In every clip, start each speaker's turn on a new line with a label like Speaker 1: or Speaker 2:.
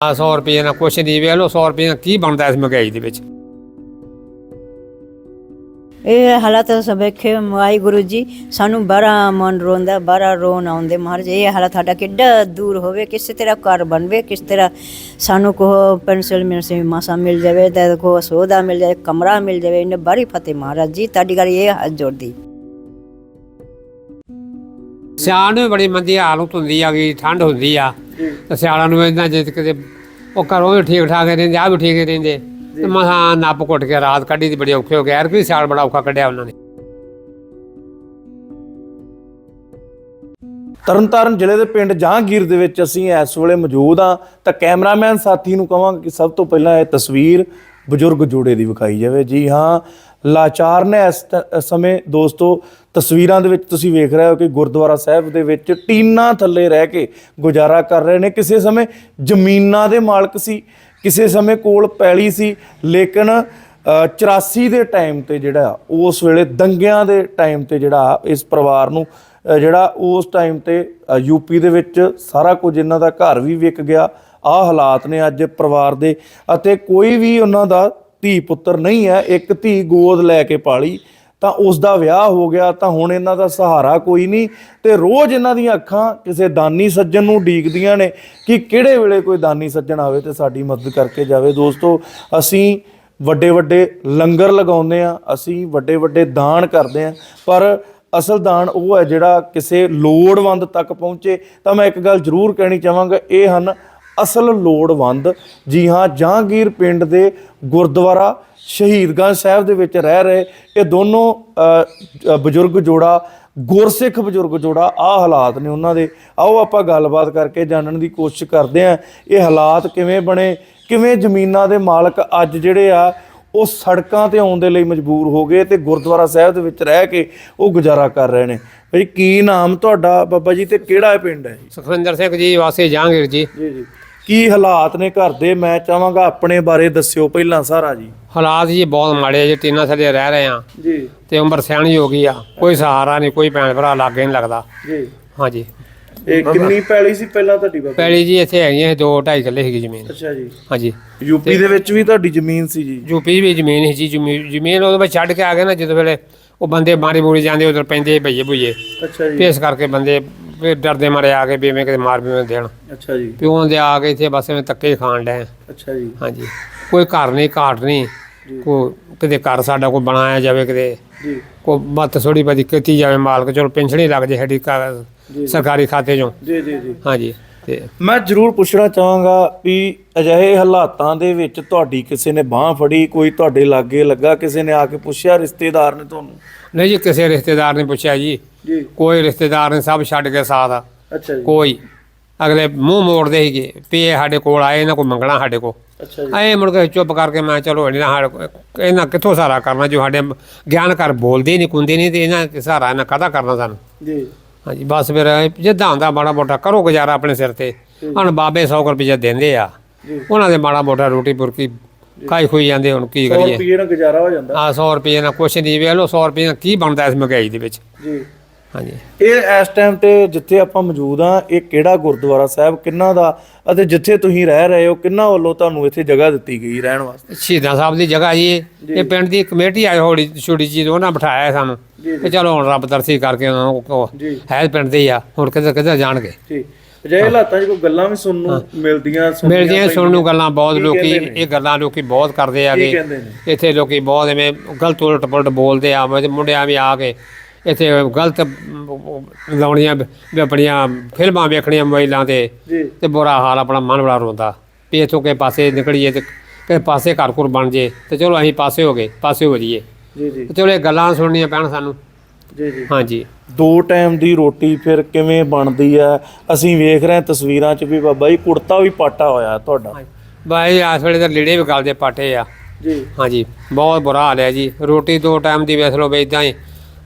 Speaker 1: ਆ 100 ਰੁਪਏ ਨਾਲ ਕੁਛ ਨਹੀਂ ਵੇਖ ਲਓ 100 ਰੁਪਏ ਨਾਲ ਕੀ ਬਣਦਾ ਇਸ ਮਹਿੰਗਾਈ ਦੇ ਵਿੱਚ?
Speaker 2: ਇਹ ਹਾਲਾਤ ਸਵੇਖੇ ਵਾਹਿਗੁਰੂ ਜੀ ਸਾਨੂੰ ਬੜਾ ਮਨ ਰੋਂਦਾ ਬੜਾ ਰੋਣ ਆਉਂਦੇ ਮਹਾਰਾਜ ਇਹ ਹਾਲਾਤ ਸਾਡਾ ਕਿੱਡਾ ਦੂਰ ਹੋਵੇ ਕਿਸੇ ਤਰ੍ਹਾਂ ਘਰ ਬਣਵੇ ਕਿਸ ਤਰ੍ਹਾਂ ਸਾਨੂੰ ਕੋ ਪੈਨਸਲ ਮਿਲ ਸੇ ਮਾਸਾ ਮਿਲ ਜਾਵੇ ਤੇ ਕੋ ਸੋਦਾ ਮਿਲ ਜਾਵੇ ਕਮਰਾ ਮਿਲ ਜਾਵੇ ਇਹਨੇ ਬੜੀ ਫਤਿਹ ਮਹਾਰਾਜ ਜੀ ਤੁਹਾਡੀ ਗੱਲ ਇਹ ਹੱਥ ਜੋੜਦੀ।
Speaker 1: ਸਿਆਲ ਨੂੰ ਵੀ ਬੜੀ ਮੰਦੀ ਹਾਲਤ ਹੁੰਦੀ ਆ ਗਈ ਠੰਡ ਹੁੰਦੀ ਆ। ਤੇ ਸਿਆਲਾਂ ਨੂੰ ਇਦਾਂ ਜਿੱਤ ਕਿਤੇ ਉਹ ਘਰੋਂ ਵੀ ਠੀਕ ਠਾਕ ਰਹਿੰਦੇ ਆ ਵੀ ਠੀਕ ਰਹਿੰਦੇ। ਤੇ ਮਸਾਂ ਨੱਪ ਘੁੱਟ ਕੇ ਰਾਤ ਕੱਢੀ ਦੀ ਬੜੀ ਔਖੇ ਹੋ ਗਏ ਯਾਰ ਕੋਈ ਸਿਆਲ ਬੜਾ ਔਖਾ ਕੱਢਿਆ ਉਹਨਾਂ ਨੇ।
Speaker 3: ਤਰਨਤਾਰਨ ਜ਼ਿਲ੍ਹੇ ਦੇ ਪਿੰਡ ਜਹਾਂਗੀਰ ਦੇ ਵਿੱਚ ਅਸੀਂ ਇਸ ਵੇਲੇ ਮੌਜੂਦ ਹਾਂ। ਤਾਂ ਕੈਮਰਾਮੈਨ ਸਾਥੀ ਨੂੰ ਕਹਾਂਗਾ ਕਿ ਸਭ ਤੋਂ ਪਹਿਲਾਂ ਇਹ ਤਸਵੀਰ ਬਜ਼ੁਰਗ ਜੋੜੇ ਦੀ ਵਿਖਾਈ ਜਾਵੇ। ਜੀ ਹਾਂ ਲਾਚਾਰ ਨੇ ਤ- ਇਸ ਸਮੇਂ ਦੋਸਤੋ ਤਸਵੀਰਾਂ ਦੇ ਵਿੱਚ ਤੁਸੀਂ ਵੇਖ ਰਹੇ ਹੋ ਕਿ ਗੁਰਦੁਆਰਾ ਸਾਹਿਬ ਦੇ ਵਿੱਚ ਟੀਨਾਂ ਥੱਲੇ ਰਹਿ ਕੇ ਗੁਜ਼ਾਰਾ ਕਰ ਰਹੇ ਨੇ। ਕਿਸੇ ਸਮੇਂ ਜ਼ਮੀਨਾਂ ਦੇ ਮਾਲਕ ਸੀ ਕਿਸੇ ਸਮੇਂ ਕੋਲ ਪੈਲੀ ਸੀ ਲੇਕਿਨ ਅ, 84 ਦੇ ਟਾਈਮ ਤੇ ਜਿਹੜਾ ਉਸ ਵੇਲੇ ਦੰਗਿਆਂ ਦੇ ਟਾਈਮ ਤੇ ਜਿਹੜਾ ਇਸ ਪਰਿਵਾਰ ਨੂੰ ਜਿਹੜਾ ਉਸ ਟਾਈਮ ਤੇ ਯੂਪੀ ਦੇ ਵਿੱਚ ਸਾਰਾ ਕੁਝ ਇਹਨਾਂ ਦਾ ਘਰ ਵੀ ਵਿਕ ਗਿਆ। ਆਹ ਹਾਲਾਤ ਨੇ ਅੱਜ ਪਰਿਵਾਰ ਦੇ ਅਤੇ ਕੋਈ ਵੀ ਉਹਨਾਂ ਦਾ ਧੀ ਪੁੱਤਰ ਨਹੀਂ ਹੈ। ਇੱਕ ਧੀ ਗੋਦ ਲੈ ਕੇ ਪਾਲੀ। ਤਾਂ ਉਸ ਦਾ ਵਿਆਹ ਹੋ ਗਿਆ, ਤਾਂ ਹੁਣ ਇਹਨਾਂ ਦਾ ਸਹਾਰਾ ਕੋਈ ਨਹੀਂ ਤੇ ਰੋਜ਼ ਇਹਨਾਂ ਦੀਆਂ ਅੱਖਾਂ ਕਿਸੇ ਦਾਨੀ ਸੱਜਣ ਨੂੰ ਡੀਕਦੀਆਂ ਨੇ ਕਿ ਕਿਹੜੇ ਵੇਲੇ ਕੋਈ ਦਾਨੀ ਸੱਜਣ ਆਵੇ ਤੇ ਸਾਡੀ ਮਦਦ ਕਰਕੇ ਜਾਵੇ। ਦੋਸਤੋ, ਅਸੀਂ ਵੱਡੇ ਵੱਡੇ ਲੰਗਰ ਲਗਾਉਂਦੇ ਆ ਅਸੀਂ ਵੱਡੇ ਵੱਡੇ ਦਾਨ ਕਰਦੇ ਆ ਪਰ ਅਸਲ ਦਾਨ ਉਹ ਹੈ ਜਿਹੜਾ ਕਿਸੇ ਲੋੜਵੰਦ ਤੱਕ ਪਹੁੰਚੇ। ਤਾਂ ਮੈਂ ਇੱਕ ਗੱਲ ਜ਼ਰੂਰ ਕਹਿਣੀ ਚਾਹਾਂਗਾ, ਇਹ ਹਨ ਅਸਲ ਲੋੜਵੰਦ। ਜੀ ਹਾਂ, ਜਹਾਂਗੀਰ ਪਿੰਡ ਦੇ ਗੁਰਦੁਆਰਾ ਸ਼ਹੀਦਗੰਜ ਸਾਹਿਬ ਦੇ ਵਿੱਚ ਰਹਿ ਰਹੇ ਇਹ ਦੋਨੋਂ ਬਜ਼ੁਰਗ ਜੋੜਾ ਗੁਰਸਿੱਖ ਬਜ਼ੁਰਗ ਜੋੜਾ ਆ ਹਾਲਾਤ ਨੇ ਉਹਨਾਂ ਦੇ। ਆਓ ਆਪਾਂ ਗੱਲਬਾਤ ਕਰਕੇ ਜਾਣਨ ਦੀ ਕੋਸ਼ਿਸ਼ ਕਰਦੇ ਆਂ ਇਹ ਹਾਲਾਤ ਕਿਵੇਂ ਬਣੇ ਕਿਵੇਂ ਜ਼ਮੀਨਾਂ ਦੇ ਮਾਲਕ ਅੱਜ ਜਿਹੜੇ ਆ ਉਹ ਸੜਕਾਂ ਤੇ ਆਉਣ ਦੇ ਲਈ ਮਜਬੂਰ ਹੋ ਗਏ ਤੇ ਗੁਰਦੁਆਰਾ ਸਾਹਿਬ ਦੇ ਵਿੱਚ ਰਹਿ ਕੇ ਉਹ ਗੁਜ਼ਾਰਾ ਕਰ ਰਹੇ ਨੇ। ਬਈ ਕੀ ਨਾਮ ਤੁਹਾਡਾ ਬਾਬਾ ਜੀ ਤੇ ਕਿਹੜਾ ਪਿੰਡ ਹੈ ਜੀ?
Speaker 1: ਸੁਖਵਿੰਦਰ ਸਿੰਘ ਜੀ ਵਾਸੀ ਜਹਾਂਗੀਰ ਜੀ।
Speaker 3: ਜੀ ਜੀ। ਕੀ ਹਾਲਾਤ ਨੇ ਘਰ ਦੇ? ਮੈਂ ਚਾਹਾਂਗਾ ਆਪਣੇ ਬਾਰੇ ਦੱਸਿਓ ਪਹਿਲਾਂ ਸਾਰਾ ਜੀ।
Speaker 1: ਹਾਲਾਤ ਜੀ ਬਹੁਤ ਮਾੜੇ ਜੀ ਟੀਨਾਂ ਥੱਲੇ ਰਹਿ ਰਹੇ ਆ
Speaker 3: ਜੀ।
Speaker 1: ਤੇ ਉਮਰ ਸਿਆਣੀ ਹੋ ਗਈ ਆ। ਕੋਈ ਸਹਾਰਾ ਨਹੀਂ ਕੋਈ ਭੈਣ ਭਰਾ ਲਾਗੇ ਨਹੀਂ ਲੱਗਦਾ।
Speaker 3: ਜੀ।
Speaker 1: ਹਾਂਜੀ
Speaker 3: ਇਹ ਕਿੰਨੀ ਪੈਲੀ ਸੀ ਪਹਿਲਾਂ ਤੁਹਾਡੀ ਬਾਬਾ
Speaker 1: ਪੈਲੀ ਜੀ ਇੱਥੇ ਹੈਗੀਆਂ ਦੋ ਢਾਈ ਕਿੱਲੇ ਹੈਗੀ ਜ਼ਮੀਨ।
Speaker 3: ਅੱਛਾ ਜੀ।
Speaker 1: ਹਾਂਜੀ
Speaker 3: ਯੂਪੀ ਦੇ ਵਿੱਚ ਵੀ ਤੁਹਾਡੀ ਜ਼ਮੀਨ ਸੀ ਜੀ।
Speaker 1: ਯੂਪੀ ਵੀ ਜ਼ਮੀਨ ਸੀ ਜੀ ਜ਼ਮੀਨ ਉਹਦੇ ਵਿੱਚ ਛੱਡ ਕੇ ਆ ਗਏ ਨਾ ਜਦੋਂ ਵੇਲੇ ਉਹ ਬੰਦੇ ਮਾਰੀ ਮੂਰੀ ਜਾਂਦੇ ਉਧਰ ਪੈਂਦੇ ਭਈਏ ਭੁਈਏ
Speaker 3: ਅੱਛਾ
Speaker 1: ਤੇ ਇਸ ਕਰਕੇ ਬੰਦੇ ਵੀ ਡਰਦੇ ਮਾਰੇ ਆ ਕੇ ਵੀ ਐਵੇਂ ਕਿਤੇ ਮਾਰ ਵੀ ਦੇਣ।
Speaker 3: ਅੱਛਾ ਜੀ।
Speaker 1: ਪਿਓ ਦੇ ਆ ਕੇ ਇੱਥੇ ਬਸ ਐਵੇਂ ਧੱਕੇ ਖਾਣ ਡਏ।
Speaker 3: ਅੱਛਾ ਜੀ।
Speaker 1: ਹਾਂਜੀ। ਕੋਈ ਘਰ ਨਹੀਂ ਘਾਟ ਨਹੀਂ। ਕੋ ਕਿਤੇ ਘਰ ਸਾਡਾ ਕੋਈ ਬਣਾਇਆ ਜਾਵੇ ਕਿਤੇ।
Speaker 3: ਜੀ।
Speaker 1: ਕੋ ਮਤ ਥੋੜੀ ਬਦੀ ਕੀਤੀ ਜਾਵੇ ਮਾਲਕ ਚਲੋ ਪੈਨਸ਼ਨ ਹੀ ਲੱਗ ਜੇ ਸਾਡੀ ਘਰ- ਸਰਕਾਰੀ ਖਾਤੇ ਚੋਂ।
Speaker 3: ਜੀ ਜੀ ਜੀ।
Speaker 1: ਹਾਂਜੀ ਤੇ
Speaker 3: ਮੈਂ ਜ਼ਰੂਰ ਪੁੱਛਣਾ ਚਾਹਾਂਗਾ ਵੀ ਅਜਿਹੇ ਹਾਲਾਤਾਂ ਦੇ ਵਿੱਚ ਤੁਹਾਡੀ ਕਿਸੇ ਨੇ ਬਾਹ ਫੜੀ ਕੋਈ ਤੁਹਾਡੇ ਲਾਗੇ ਲੱਗਾ ਕਿਸੇ ਨੇ ਆ ਕੇ ਪੁੱਛਿਆ ਰਿਸ਼ਤੇਦਾਰ ਨੇ ਤੁਹਾਨੂੰ?
Speaker 1: ਨਹੀਂ ਜੀ ਕਿਸੇ ਰਿਸ਼ਤੇਦਾਰ ਨੇ ਪੁੱਛਿਆ ਜੀ।
Speaker 3: ਜੀ।
Speaker 1: ਕੋਈ ਰਿਸ਼ਤੇਦਾਰ ਨੇ ਸਭ ਛੱਡ ਕੇ ਸਾਥ ਆ।
Speaker 3: ਅੱਛਾ ਜੀ।
Speaker 1: ਕੋਈ। ਅਗਲੇ ਮੂੰਹ ਮੋੜਦੇ ਸੀਗੇ ਵੀ ਇਹ ਸਾਡੇ ਕੋਲ ਆਏ ਇਹਨਾਂ ਕੋਈ ਮੰਗਣਾ ਸਾਡੇ ਕੋਲ।
Speaker 3: ਅੱਛਾ ਜੀ।
Speaker 1: ਐ ਮੁੜ ਕੇ ਚੁੱਪ ਕਰਕੇ ਮੈਂ ਚਲੋ ਇਹਨਾਂ ਸਾਡੇ ਕੋਲ- ਇਹਨਾਂ ਕਿੱਥੋਂ ਸਹਾਰਾ ਕਰਨਾ ਜੋ ਸਾਡੇ ਗਿਆਨ ਕਰ ਬੋਲਦੇ ਨਹੀਂ ਕੁੰਦੇ ਨਹੀਂ ਤੇ ਇਹਨਾਂ ਦਾ ਸਹਾਰਾ ਇਹਨਾਂ ਕਾਹਦਾ ਕਰਨਾ ਸਾਨੂੰ?
Speaker 3: ਜੀ।
Speaker 1: ਹਾਂਜੀ ਬਸ ਫਿਰ ਜਿੱਦਾਂ ਹੁੰਦਾ ਮਾੜਾ ਮੋਟਾ ਕਰੋ ਗੁਜ਼ਾਰਾ ਆਪਣੇ ਸਿਰ ਤੇ। ਹੁਣ ਬਾਬੇ 100 ਰੁਪਏ ਦਿੰਦੇ ਆ।
Speaker 3: ਜੀ।
Speaker 1: ਉਹਨਾਂ ਦੇ ਮਾੜਾ ਮੋਟਾ ਰੋਟੀ ਬੁਰਕੀ ਖਾਈ ਖੋਈ ਜਾਂਦੇ ਹੁਣ ਕੀ
Speaker 3: 100
Speaker 1: ਕਰੀਏ?
Speaker 3: ਰੁਪਏ ਨਾਲ ਗੁਜ਼ਾਰਾ ਹੋ ਜਾਂਦਾ।
Speaker 1: ਆ 100 ਰੁਪਏ ਨਾਲ ਕੁਛ ਨਹੀਂ ਵੇਖ ਲਓ 100 ਰੁਪਏ ਨਾਲ ਕੀ ਬਣਦਾ ਇਸ ਮਹਿੰਗਾਈ ਦੇ ਵਿੱਚ।
Speaker 3: ਜੀ।
Speaker 1: ਹਾਂਜੀ।
Speaker 3: ਇਹ ਇਸ ਟਾਈਮ ਤੇ ਜਿੱਥੇ ਆਪਾਂ ਮੌਜੂਦ ਆ ਇਹ ਕਿਹੜਾ ਗੁਰਦੁਆਰਾ ਸਾਹਿਬ ਕਿੰਨਾ ਦਾ ਅਤੇ ਜਿੱਥੇ ਤੁਸੀਂ ਰਹਿ ਰਹੇ ਹੋ ਕਿੰਨਾ ਵੱਲੋਂ ਤੁਹਾਨੂੰ ਇੱਥੇ ਜਗ੍ਹਾ ਦਿੱਤੀ ਗਈ ਰਹਿਣ ਵਾਸਤੇ?
Speaker 1: ਸ਼ਹੀਦਾਂ ਸਾਹਿਬ ਦੀ ਜਗ੍ਹਾ ਜੀ ਇਹ। ਇਹ ਪਿੰਡ ਦੀ ਕਮੇਟੀ ਆਈ ਹੋੜੀ ਛੋਟੀ ਜੀ ਉਹਨਾਂ ਬਿਠਾਇਆ ਸਾਨੂੰ। ਤੇ ਚਲੋ ਹੁਣ ਰੱਬ ਦਰਸੀ ਕਰਕੇ ਉਹਨਾਂ ਨੂੰ ਉਹ
Speaker 3: ਜੀ।
Speaker 1: ਹੈ ਪਿੰਡ ਦੇ ਹੀ ਆ ਹੁਣ ਕਿੱਧਰ ਕਿੱਧਰ ਜਾਣਗੇ?
Speaker 3: ਜੀ। ਅਜਿਹੇ ਹਾਲਾਤਾਂ 'ਚ ਕੋਈ ਗੱਲਾਂ ਵੀ ਸੁਣਨ ਨੂੰ ਮਿਲਦੀਆਂ ਸੁਣਨੀਆਂ
Speaker 1: ਮਿਲਦੀਆਂ ਸੁਣਨ ਨੂੰ। ਗੱਲਾਂ ਬਹੁਤ ਲੋਕੀ? ਇਹ ਗੱਲਾਂ ਲੋਕੀ ਬਹੁਤ ਕਰਦੇ ਆਗੇ ਇੱਥੇ ਲੋਕੀ ਬਹੁਤ ਐਵੇਂ ਗਲਤ ਉਲਟ ਪੁਲਟ ਬੋਲਦੇ ਆ ਮੈਂ ਮੁੰਡਿਆਂ ਵੀ ਆ ਕੇ ਇੱਥੇ ਗਲਤ ਲਾਉਣੀਆਂ ਆਪਣੀਆਂ ਫਿਲਮਾਂ ਵੇਖਣੀਆਂ ਮੋਬਾਈਲਾਂ ਤੇ ਤੇ ਬੁਰਾ ਹਾਲ ਆਪਣਾ ਮਨ ਬੜਾ ਰੋਂਦਾ। ਵੀ ਇੱਥੋਂ ਕੇ ਪਾਸੇ ਨਿਕਲੀਏ ਤੇ ਕਿ ਪਾਸੇ ਘਰ ਘੁਰ ਬਣ ਜੇ ਤੇ ਚਲੋ ਅਸੀਂ ਪਾਸੇ ਹੋ ਗਏ ਪਾਸੇ ਹੋ ਜਾਈਏ।
Speaker 3: ਜੀ ਜੀ।
Speaker 1: ਤੇ ਚਲੋ ਇਹ ਗੱਲਾਂ ਸੁਣਨੀਆਂ ਪੈਣ ਸਾਨੂੰ।
Speaker 3: ਜੀ ਜੀ।
Speaker 1: ਹਾਂਜੀ।
Speaker 3: ਦੋ ਟਾਈਮ ਦੀ ਰੋਟੀ ਫਿਰ ਕਿਵੇਂ ਬਣਦੀ ਆ? ਅਸੀਂ ਵੇਖ ਰਹੇ ਹਾਂ ਤਸਵੀਰਾਂ 'ਚ ਵੀ ਬਾਬਾ ਜੀ ਕੁੜਤਾ ਵੀ ਪਾਟਾ ਹੋਇਆ ਤੁਹਾਡਾ।
Speaker 1: ਬਾਈ ਇਸ ਵੇਲੇ ਤਾਂ ਲੀੜੇ ਵੀ ਗਲਦੇ ਪਾਟੇ ਆ।
Speaker 3: ਜੀ।
Speaker 1: ਹਾਂਜੀ ਬਹੁਤ ਬੁਰਾ ਹਾਲ ਹੈ ਜੀ। ਰੋਟੀ ਦੋ ਟਾਈਮ ਦੀ ਵੇਖ ਲਓ ਵੀ ਇਦਾਂ ਹੀ।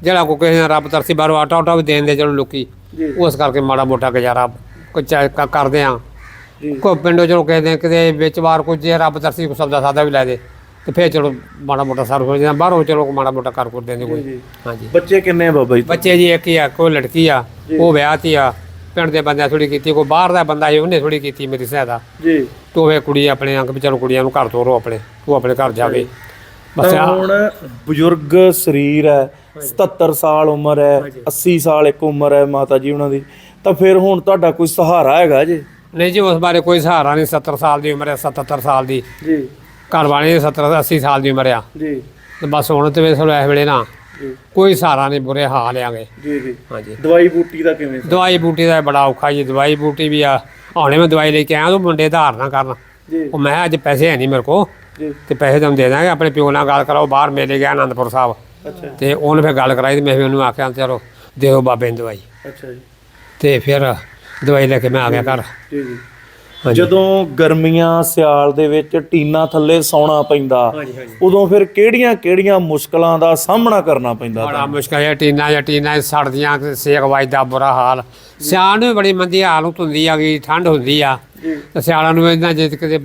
Speaker 1: ਜਿਹੜਾ ਕੋ ਕਿਸੇ ਨੇ ਰੱਬ ਤਰਸੀ ਬਾਹਰੋਂ ਆਟਾ ਉਟਾ ਵੀ ਦੇਣ ਦੇ ਚਲੋ ਲੋਕੀ
Speaker 3: ਜੀ।
Speaker 1: ਉਸ ਕਰਕੇ ਮਾੜਾ ਮੋਟਾ ਗੁਜ਼ਾਰਾ ਕੁਝ ਕਰਦੇ ਆ।
Speaker 3: ਜੀ।
Speaker 1: ਕੋ ਪਿੰਡੋਂ ਚਲੋ ਕਹਿੰਦੇ ਕਿਤੇ ਵਿੱਚ ਵਾਰ ਕੁਝ ਜੇ ਰੱਬ ਤਰਸੀ ਕੋ ਸਬਦਾ ਸਾਦਾ ਵੀ ਲੈ ਦੇ। ਤੇ ਫੇਰ ਚਲੋ ਮਾੜਾ ਮੋਟਾ ਸਰ ਹੋ ਜਾਂਦਾ ਬਾਹਰੋਂ ਚਲੋ ਮਾੜਾ ਮੋਟਾ ਕਰ ਕਰ ਦਿੰਦੇ ਕੋਈ। ਹਾਂਜੀ।
Speaker 3: ਬੱਚੇ ਕਿੰਨੇ ਆ ਬਾਬਾ ਜੀ?
Speaker 1: ਬੱਚੇ ਜੀ ਇੱਕ ਹੀ ਆ ਕੋਈ ਲੜਕੀ ਆ ਉਹ ਵਿਆਹ ਤੀ ਆ। ਪਿੰਡ ਦੇ ਬੰਦਿਆਂ ਥੋੜੀ ਕੀਤੀ ਕੋਈ ਬਾਹਰ ਦਾ ਬੰਦਾ ਸੀ ਉਹਨੇ ਥੋੜੀ ਕੀਤੀ ਮੇਰੀ ਸਹਾਇਤਾ।
Speaker 3: ਜੀ।
Speaker 1: ਤੋਵੇ ਕੁੜੀ ਆਪਣੇ ਅੰਕ ਵੀ ਚਲੋ ਕੁੜੀਆਂ ਨੂੰ ਘਰ ਤੋਰੋ ਆਪਣੇ ਤੂੰ ਆਪਣੇ ਘਰ ਜਾਵੇ ਬਸ
Speaker 3: ਹੁਣ ਬਜ਼ੁਰਗ ਸਰੀਰ ਹੈ 77 ਸਾਲ ਉਮਰ ਹੈ 80 ਸਾਲ ਇੱਕ ਉਮਰ ਹੈ ਮਾਤਾ ਜੀ ਉਹਨਾਂ ਦੀ। ਤਾਂ ਫਿਰ ਹੁਣ ਤੁਹਾਡਾ ਕੋਈ ਸਹਾਰਾ ਹੈਗਾ ਜੀ?
Speaker 1: ਨਹੀਂ ਜੀ ਉਸ ਬਾਰੇ ਕੋਈ ਸਹਾਰਾ ਨਹੀਂ 70 ਸਾਲ ਦੀ ਉਮਰ ਹੈ 77 ਸਾਲ ਦੀ।
Speaker 3: ਜੀ।
Speaker 1: ਘਰ ਵਾਲੇ ਦੀ 70 80 ਸਾਲ ਦੀ ਉਮਰ ਆ।
Speaker 3: ਜੀ।
Speaker 1: ਤੇ ਬਸ ਹੁਣ ਤੇ ਵੇਸ ਇਸ ਵੇਲੇ ਨਾ
Speaker 3: ਜੀ।
Speaker 1: ਕੋਈ ਸਹਾਰਾ ਨਹੀਂ ਬੁਰੇ ਹਾਲ ਆਗੇ
Speaker 3: ਜੀ ਜੀ।
Speaker 1: ਹਾਂਜੀ।
Speaker 3: ਦਵਾਈ ਬੂਟੀ ਦਾ ਕਿਵੇਂ
Speaker 1: ਦਵਾਈ ਬੂਟੀ ਦਾ ਬੜਾ ਔਖਾ ਜੀ। ਦਵਾਈ ਬੂਟੀ ਵੀ ਆ ਹੁਣੇ ਮੈਂ ਦਵਾਈ ਲੈ ਕੇ ਆਇਆ ਉਹ ਮੁੰਡੇ ਧਾਰ ਨਾ ਕਰਨ।
Speaker 3: ਜੀ।
Speaker 1: ਉਹ ਮੈਂ ਅੱਜ ਪੈਸੇ ਹੈ ਨਹੀਂ ਮੇਰੇ ਕੋ
Speaker 3: ਜੀ।
Speaker 1: ਤੇ ਪੈਸੇ ਤੁਹਾਨੂੰ ਦੇ ਦਾਂਗੇ ਆਪਣੇ ਪਿਓ ਨਾਲ ਗੱਲ ਕਰਾਓ ਬਾਹਰ ਮੇਲੇ ਗਿਆ ਆਨੰਦਪੁਰ ਸਾਹਿਬ।
Speaker 3: ਅੱਛਾ।
Speaker 1: ਤੇ ਉਹਨੇ ਫਿਰ ਗੱਲ ਕਰਾਈ ਤੇ ਮੈਂ ਵੀ ਉਹਨੂੰ ਆਖਿਆ ਚਲੋ ਦਿਓ ਬਾਬੇ ਨੂੰ ਦਵਾਈ।
Speaker 3: ਅੱਛਾ ਜੀ।
Speaker 1: ਤੇ ਫਿਰ ਦਵਾਈ ਲੈ ਕੇ ਮੈਂ ਆ ਗਿਆ ਘਰ।
Speaker 3: ਜੀ ਜੀ। ਜਦੋਂ ਗਰਮੀਆਂ ਸਿਆਲ ਦੇ ਵਿੱਚ ਟੀਨਾ ਥੱਲੇ ਸੌਣਾ ਪੈਂਦਾ ਉਦੋਂ ਫਿਰ ਕਿਹੜੀਆਂ ਕਿਹੜੀਆਂ ਮੁਸ਼ਕਲਾਂ ਦਾ ਸਾਹਮਣਾ ਕਰਨਾ ਪੈਂਦਾ
Speaker 1: ਬੜਾ ਮੁਸ਼ਕਲ ਹੈ ਟੀਨਾ ਜਾਂ ਟੀਨਾ ਸੜਦੀਆਂ ਸੇਕ ਵੱਜਦਾ ਬੁਰਾ ਹਾਲ। ਸਿਆਲ ਨੂੰ ਬੜੀ ਮੰਦੀ ਹਾਲਤ ਹੁੰਦੀ ਆ ਗਈ ਠੰਡ ਹੁੰਦੀ ਆ।
Speaker 3: ਜੀ।
Speaker 1: ਤੇ ਸਿਆਲਾਂ ਨੂੰ ਇਦਾਂ ਜਿੱਤ ਕਿਤੇ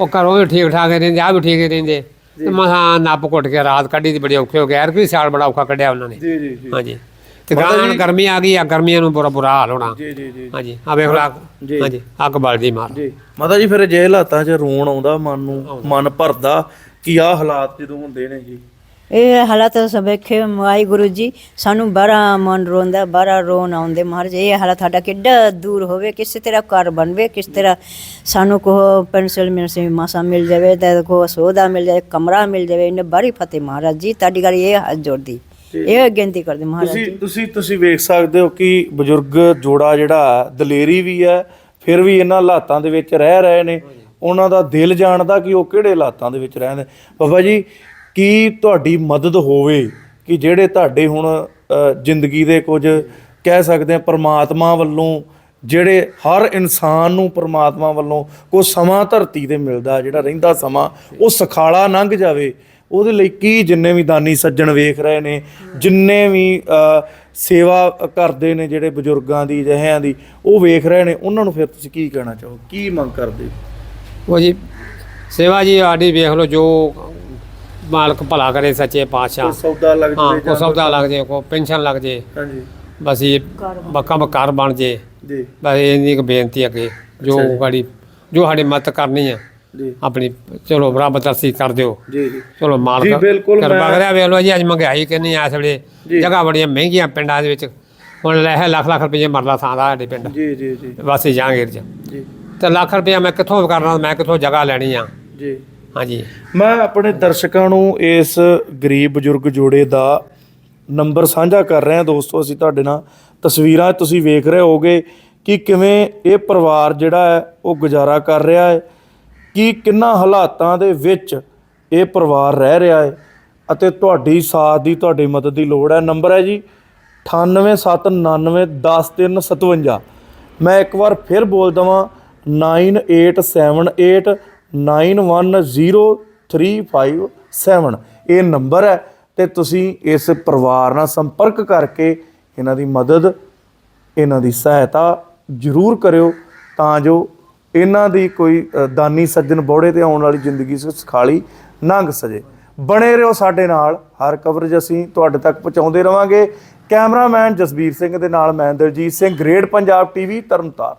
Speaker 1: ਉਹ ਘਰੋਂ ਵੀ ਠੀਕ ਠਾਕ ਰਹਿੰਦੇ ਆ ਵੀ ਠੀਕ ਰਹਿੰਦੇ। ਤੇ ਮਸਾਂ ਨੱਪ ਘੁੱਟ ਕੇ ਰਾਤ ਕੱਢੀ ਦੀ ਬੜੀ ਔਖੇ ਹੋ ਗਿਆ ਯਾਰ ਵੀ ਸਿਆਲ ਬੜਾ ਔਖਾ ਕੱਢਿਆ ਉਹਨਾਂ ਨੇ।
Speaker 3: ਜੀ ਜੀ ਜੀ।
Speaker 1: ਹਾਂਜੀ। ਤੇ ਗਾਂ ਗਰਮੀ ਆ ਗਈ ਆ ਗਰਮੀਆਂ ਨੂੰ ਬੁਰਾ ਬੁਰਾ ਹਾਲ ਹੋਣਾ।
Speaker 3: ਜੀ ਜੀ ਜੀ।
Speaker 1: ਹਾਂਜੀ ਆ ਵੇਖ ਲਾ
Speaker 3: ਜੀ।
Speaker 1: ਹਾਂਜੀ ਅੱਗ ਬਲਦੀ ਮਾਰ।
Speaker 3: ਜੀ। ਮਾਤਾ ਜੀ ਫਿਰ ਜੇ ਹਾਲਾਤਾਂ 'ਚ ਰੋਣ ਆਉਂਦਾ ਮਨ ਨੂੰ ਮਨ ਭਰਦਾ ਕਿ ਆਹ ਹਾਲਾਤ ਜਦੋਂ ਹੁੰਦੇ ਨੇ ਜੀ?
Speaker 2: ਇਹ ਹਾਲਾਤ ਸਭੇਖੇ ਵਾਹਿਗੁਰੂ ਜੀ ਸਾਨੂੰ ਬੜਾ ਮਨ ਰੋਂਦਾ ਬੜਾ ਰੋਣ ਆਉਂਦੇ ਮਹਾਰਾਜ। ਇਹ ਹਾਲਾਤ ਸਾਡਾ ਕਿੱਡਾ ਦੂਰ ਹੋਵੇ ਕਿਸੇ ਤਰ੍ਹਾਂ ਘਰ ਬਣਵੇ ਕਿਸ ਤਰ੍ਹਾਂ ਸਾਨੂੰ ਕੋ ਪੈਨਸਲ ਮਿਲ ਸੇ ਮਾਸਾ ਮਿਲ ਜਾਵੇ ਤੇ ਕੋ ਸੋਦਾ ਮਿਲ ਜਾਵੇ ਕਮਰਾ ਮਿਲ ਜਾਵੇ ਇਹਨੇ ਬੜੀ ਫਤਿਹ ਮਹਾਰਾਜ ਜੀ ਤੁਹਾਡੀ ਗੱਲ ਇਹ ਹੱਥ ਜੋੜਦੀ। ਇਹ ਬੇਨਤੀ ਕਰਦੇ ਮਹਾਰਾਜ
Speaker 3: ਤੁਸੀਂ
Speaker 2: ਜੀ।
Speaker 3: ਤੁਸੀਂ ਤੁਸੀਂ ਵੇਖ ਸਕਦੇ ਹੋ ਕਿ ਬਜ਼ੁਰਗ ਜੋੜਾ ਜਿਹੜਾ ਦਲੇਰੀ ਵੀ ਹੈ ਫਿਰ ਵੀ ਇਹਨਾਂ ਹਾਲਾਤਾਂ ਦੇ ਵਿੱਚ ਰਹਿ ਰਹੇ ਨੇ। ਉਹਨਾਂ ਦਾ ਦਿਲ ਜਾਣਦਾ ਕਿ ਉਹ ਕਿਹੜੇ ਹਾਲਾਤਾਂ ਦੇ ਵਿੱਚ ਰਹਿੰਦੇ। ਬਾਬਾ ਜੀ ਕੀ ਤੁਹਾਡੀ ਮਦਦ ਹੋਵੇ ਕਿ ਜਿਹੜੇ ਤੁਹਾਡੇ ਹੁਣ ਜ਼ਿੰਦਗੀ ਦੇ ਕੁਝ ਕਹਿ ਸਕਦੇ ਆ ਪ੍ਰਮਾਤਮਾ ਵੱਲੋਂ ਜਿਹੜੇ ਹਰ ਇਨਸਾਨ ਨੂੰ ਪ੍ਰਮਾਤਮਾ ਵੱਲੋਂ ਕੋ ਸਮਾਂ ਧਰਤੀ ਤੇ ਮਿਲਦਾ ਜਿਹੜਾ ਰਹਿੰਦਾ ਸਮਾਂ ਉਹ ਸਖਾਲਾ ਲੰਘ ਜਾਵੇ। ਉਹਦੇ ਲਈ ਕੀ ਜਿੰਨੇ ਵੀ ਦਾਨੀ ਸੱਜਣ ਵੇਖ ਰਹੇ ਨੇ ਜਿੰਨੇ ਵੀ ਸੇਵਾ ਕਰਦੇ ਨੇ ਜਿਹੜੇ ਬਜ਼ੁਰਗਾਂ ਦੀ ਜਹਿਆਂ ਦੀ ਉਹ ਵੇਖ ਰਹੇ ਨੇ ਉਹਨਾਂ ਨੂੰ ਫਿਰ ਤੁਸੀਂ ਕੀ ਕਹਿਣਾ ਚਾਹੋ ਕੀ ਮੰਗ ਕਰਦੇ? ਹੋ?
Speaker 1: ਉਹ ਜੀ ਸੇਵਾ ਜੀ ਸਾਡੀ ਵੇਖ ਲਓ ਜੋ ਮਾਲਕ ਭਲਾ ਕਰੇ ਸੱਚੇ ਪਾਤਸ਼ਾਹ।
Speaker 3: ਸੌਦਾ ਲੱਗ
Speaker 1: ਹਾਂ ਕੋ ਸੌਦਾ ਲੱਗ ਜੇ ਕੋ ਪੈਨਸ਼ਨ ਲੱਗ ਜੇ
Speaker 3: ਹਾਂਜੀ।
Speaker 1: ਬਸ ਇਹ ਬੱਕਾ ਮਕਾਰ ਬਣ ਜੇ
Speaker 3: ਜੀ।
Speaker 1: ਬਸ ਇੰਨੀ ਕੁ ਬੇਨਤੀ ਅੱਗੇ ਜੋ
Speaker 3: ਜੀ।
Speaker 1: ਗਾੜੀ ਜੋ ਸਾਡੀ ਮਦਦ ਕਰਨੀ ਆ
Speaker 3: ਜੀ।
Speaker 1: ਆਪਣੀ ਚਲੋ ਰੱਬ ਤਰਸੀ ਕਰ ਦਿਓ।
Speaker 3: ਜੀ ਜੀ।
Speaker 1: ਚਲੋ ਮਾਲਕ
Speaker 3: ਜੀ, ਬਿਲਕੁਲ
Speaker 1: ਕਿਰਪਾ ਕਰਿਆ ਵੇਖ ਲਓ ਜੀ ਅੱਜ ਮਹਿੰਗਾਈ ਕਿੰਨੀ ਆ ਇਸ ਵੇਲੇ।
Speaker 3: ਜੀ।
Speaker 1: ਜਗ੍ਹਾ ਬੜੀਆਂ ਮਹਿੰਗੀਆਂ ਪਿੰਡਾਂ ਦੇ ਵਿੱਚ। ਹੁਣ ਲੈ ਲੱਖ ਲੱਖ ਰੁਪਏ ਮਰਲਾ ਥਾਂ ਦਾ ਸਾਡੇ ਪਿੰਡ।
Speaker 3: ਜੀ ਜੀ ਜੀ।
Speaker 1: ਵਾਸੀ ਜਾਂਗੀਰ ਚ।
Speaker 3: ਜੀ।
Speaker 1: ਤੇ ਲੱਖ ਰੁਪਏ ਮੈਂ ਕਿੱਥੋਂ ਕਰਨਾ ਮੈਂ ਕਿੱਥੋਂ ਜਗ੍ਹਾ ਲੈਣੀ ਆ?
Speaker 3: ਜੀ।
Speaker 1: ਹਾਂਜੀ।
Speaker 3: ਮੈਂ ਆਪਣੇ ਦਰਸ਼ਕਾਂ ਨੂੰ ਇਸ ਗਰੀਬ ਬਜ਼ੁਰਗ ਜੋੜੇ ਦਾ ਨੰਬਰ ਸਾਂਝਾ ਕਰ ਰਹੇ ਹਾਂ ਦੋਸਤੋ ਅਸੀਂ ਤੁਹਾਡੇ ਨਾਲ ਤਸਵੀਰਾਂ ਤੁਸੀਂ ਵੇਖ ਰਹੇ ਹੋਗੇ ਕਿ ਕਿਵੇਂ ਇਹ ਪਰਿਵਾਰ ਜਿਹੜਾ ਹੈ ਉਹ ਗੁਜ਼ਾਰਾ ਕਰ ਰਿਹਾ ਹੈ। ਕਿ ਕਿੰਨਾ ਹਾਲਾਤਾਂ ਦੇ ਵਿੱਚ ਇਹ ਪਰਿਵਾਰ ਰਹਿ ਰਿਹਾ ਹੈ ਅਤੇ ਤੁਹਾਡੀ ਸਾਥ ਦੀ ਤੁਹਾਡੀ ਮਦਦ ਦੀ ਲੋੜ ਹੈ ਨੰਬਰ ਹੈ ਜੀ 9879910357 ਮੈਂ ਇੱਕ ਵਾਰ ਫਿਰ ਬੋਲ ਦਵਾਂ 9878910357 ਇਹ ਨੰਬਰ ਹੈ ਤੇ ਤੁਸੀਂ ਇਸ ਪਰਿਵਾਰ ਨਾਲ ਸੰਪਰਕ ਕਰਕੇ ਇਹਨਾਂ ਦੀ ਮਦਦ ਇਹਨਾਂ ਦੀ ਸਹਾਇਤਾ ਜ਼ਰੂਰ ਕਰਿਓ ਤਾਂ ਜੋ ਇਹਨਾਂ ਦੀ ਕੋਈ ਦਾਨੀ ਸੱਜਣ ਬੋੜੇ ਤੇ ਆਉਣ ਵਾਲੀ ਜ਼ਿੰਦਗੀ ਸੁਖਾਲੀ ਲੰਘ ਸਜੇ। ਬਣੇ ਰਹੋ ਸਾਡੇ ਨਾਲ, ਹਰ ਕਵਰੇਜ ਅਸੀਂ ਤੁਹਾਡੇ ਤੱਕ ਪਹੁੰਚਾਉਂਦੇ ਰਵਾਂਗੇ। ਕੈਮਰਾਮੈਨ ਜਸਬੀਰ ਸਿੰਘ ਦੇ ਨਾਲ ਮੈਂ ਦਲਜੀਤ ਸਿੰਘ ਗ੍ਰੇਡ ਪੰਜਾਬ ਟੀਵੀ, ਤਰਨਤਾਰਨ।